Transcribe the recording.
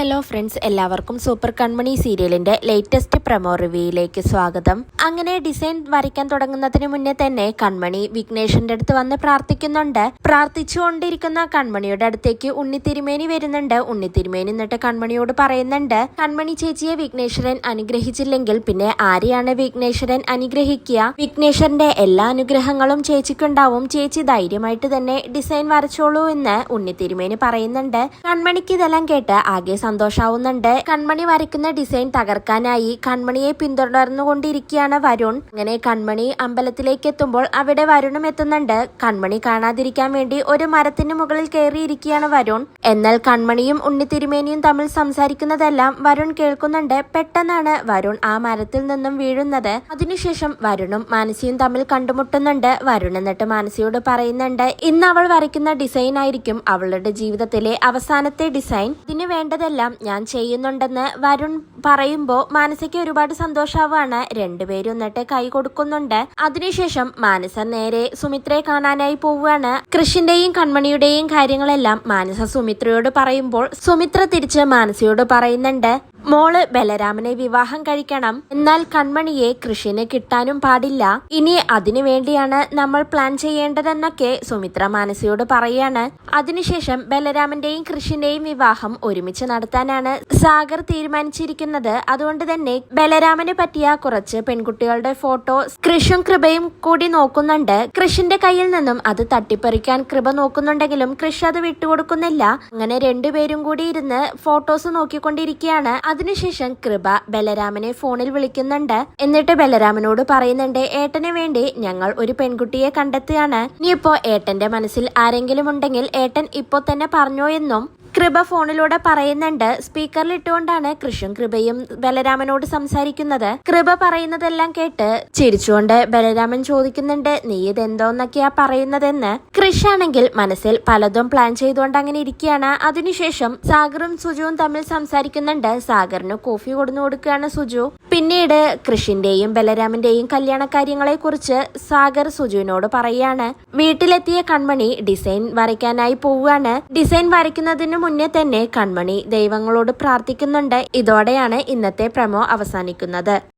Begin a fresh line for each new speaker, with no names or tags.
Hello friends എല്ലാവർക്കും super Kanmani സീരിയലിന്റെ latest promo റിവ്യൂയിലേക്ക് സ്വാഗതം. അങ്ങനെ ഡിസൈൻ വരയ്ക്കാൻ തുടങ്ങുന്നതിന് മുന്നേ തന്നെ കൺമണി വിഘ്നേഷിന്റെ അടുത്ത് വന്ന് പ്രാർത്ഥിക്കുന്നുണ്ട്. പ്രാർത്ഥിച്ചുകൊണ്ടിരിക്കുന്ന കൺമണിയുടെ അടുത്തേക്ക് ഉണ്ണിത്തിരുമേനി വരുന്നുണ്ട്. ഉണ്ണിത്തിരുമേനി എന്നിട്ട് കൺമണിയോട് പറയുന്നുണ്ട് കൺമണി ചേച്ചിയെ വിഘ്നേശ്വരൻ അനുഗ്രഹിച്ചില്ലെങ്കിൽ പിന്നെ ആരെയാണ് വിഘ്നേശ്വരൻ അനുഗ്രഹിക്കുക? വിഘ്നേശ്വരന്റെ എല്ലാ അനുഗ്രഹങ്ങളും ചേച്ചിക്കുണ്ടാവും. ചേച്ചി ധൈര്യമായിട്ട് തന്നെ ഡിസൈൻ വരച്ചോളൂ എന്ന് ഉണ്ണിത്തിരുമേനി പറയുന്നുണ്ട്. കൺമണിക്ക് ഇതെല്ലാം കേട്ട് ആകെ സന്തോഷാവുന്നുണ്ട്. കൺമണി വരയ്ക്കുന്ന ഡിസൈൻ തകർക്കാനായി കൺമണിയെ പിന്തുടർന്നുകൊണ്ടിരിക്കുകയാണ് വരുൺ. അങ്ങനെ കൺമണി അമ്പലത്തിലേക്ക് എത്തുമ്പോൾ അവിടെ വരുണും എത്തുന്നുണ്ട്. കൺമണി കാണാതിരിക്കാൻ വേണ്ടി ഒരു മരത്തിന് മുകളിൽ കയറിയിരിക്കുകയാണ് വരുൺ. എന്നാൽ കൺമണിയും ഉണ്ണിത്തിരുമേനിയും തമ്മിൽ സംസാരിക്കുന്നതെല്ലാം വരുൺ കേൾക്കുന്നുണ്ട്. പെട്ടെന്നാണ് വരുൺ ആ മരത്തിൽ നിന്നും വീഴുന്നത്. അതിനുശേഷം വരുണും മാനസിയും തമ്മിൽ കണ്ടുമുട്ടുന്നുണ്ട്. വരുൺ എന്നിട്ട് മാനസിയോട് പറയുന്നുണ്ട് ഇന്ന് അവൾ വരയ്ക്കുന്ന ഡിസൈൻ ആയിരിക്കും അവളുടെ ജീവിതത്തിലെ അവസാനത്തെ ഡിസൈൻ. ഇതിന് വേണ്ടതെല്ലാം ഞാൻ ചെയ്യുന്നുണ്ടെന്ന് വരുൺ പറയുമ്പോൾ മാനസയ്ക്ക് ഒരുപാട് സന്തോഷാവാണ്. രണ്ടുപേരും എന്നിട്ട് കൈ കൊടുക്കുന്നുണ്ട്. അതിനുശേഷം മാനസ നേരെ സുമിത്രയെ കാണാനായി പോവുകയാണ്. കൃഷിന്റെയും കൺമണിയുടെയും കാര്യങ്ങളെല്ലാം മാനസ സുമിത്രയോട് പറയുമ്പോൾ സുമിത്ര തിരിച്ച് മാനസയോട് പറയുന്നുണ്ട്. മോൾ ബലരാമനെ വിവാഹം കഴിക്കണം. എന്നാൽ കൺമണിയെ കൃഷിന് കിട്ടാനും പാടില്ല. ഇനി അതിനു വേണ്ടിയാണ് നമ്മൾ പ്ലാൻ ചെയ്യേണ്ടതെന്നൊക്കെ സുമിത്ര മാനസിയോട് പറയാണ്. അതിനുശേഷം ബലരാമന്റെയും കൃഷിന്റെയും വിവാഹം ഒരുമിച്ച് നടത്താനാണ് സാഗർ തീരുമാനിച്ചിരിക്കുന്നത്. അതുകൊണ്ട് തന്നെ ബലരാമന് പറ്റിയ കുറച്ച് പെൺകുട്ടികളുടെ ഫോട്ടോ കൃഷും കൃപയും കൂടി നോക്കുന്നുണ്ട്. കൃഷിന്റെ കയ്യിൽ നിന്നും അത് തട്ടിപ്പറിക്കാൻ കൃപ നോക്കുന്നുണ്ടെങ്കിലും കൃഷ് അത് വിട്ടുകൊടുക്കുന്നില്ല. അങ്ങനെ രണ്ടുപേരും കൂടി ഇരുന്ന് ഫോട്ടോസ് നോക്കിക്കൊണ്ടിരിക്കുകയാണ്. അതിനുശേഷം കൃപ ബലരാമനെ ഫോണിൽ വിളിക്കുന്നുണ്ട്. എന്നിട്ട് ബലരാമനോട് പറയുന്നുണ്ട് ഏട്ടന് വേണ്ടി ഞങ്ങൾ ഒരു പെൺകുട്ടിയെ കണ്ടെത്തുകയാണ്. ഇനിയിപ്പോ ഏട്ടന്റെ മനസ്സിൽ ആരെങ്കിലും ഉണ്ടെങ്കിൽ ഏട്ടൻ ഇപ്പോ തന്നെ പറഞ്ഞോ എന്നും കൃപ ഫോണിലൂടെ പറയുന്നുണ്ട്. സ്പീക്കറിൽ ഇട്ടുകൊണ്ടാണ് കൃഷും കൃപയും ബലരാമനോട് സംസാരിക്കുന്നത്. കൃപ പറയുന്നതെല്ലാം കേട്ട് ചിരിച്ചുകൊണ്ട് ബലരാമൻ ചോദിക്കുന്നുണ്ട് നീ ഇതെന്തോന്നൊക്കെയാ പറയുന്നതെന്ന്? കൃഷാണെങ്കിൽ മനസ്സിൽ പലതും പ്ലാൻ ചെയ്തുകൊണ്ട് അങ്ങനെ ഇരിക്കുകയാണ്. അതിനുശേഷം സാഗറും സുജുവും തമ്മിൽ സംസാരിക്കുന്നുണ്ട്. സാഗറിന് കോഫി കൊടുന്നു കൊടുക്കുകയാണ് സുജു. പിന്നീട് കൃഷിന്റെയും ബലരാമന്റെയും കല്യാണ കാര്യങ്ങളെ കുറിച്ച് സാഗർ സുജുവിനോട് പറയാണ്. വീട്ടിലെത്തിയ കൺമണി ഡിസൈൻ വരയ്ക്കാനായി പോവുകയാണ്. ഡിസൈൻ വരയ്ക്കുന്നതിന് മുന്നേ തന്നെ കൺമണി ദൈവങ്ങളോട് പ്രാർത്ഥിക്കുന്നുണ്ട്. ഇതോടെയാണ് ഇന്നത്തെ പ്രമോ അവസാനിക്കുന്നത്.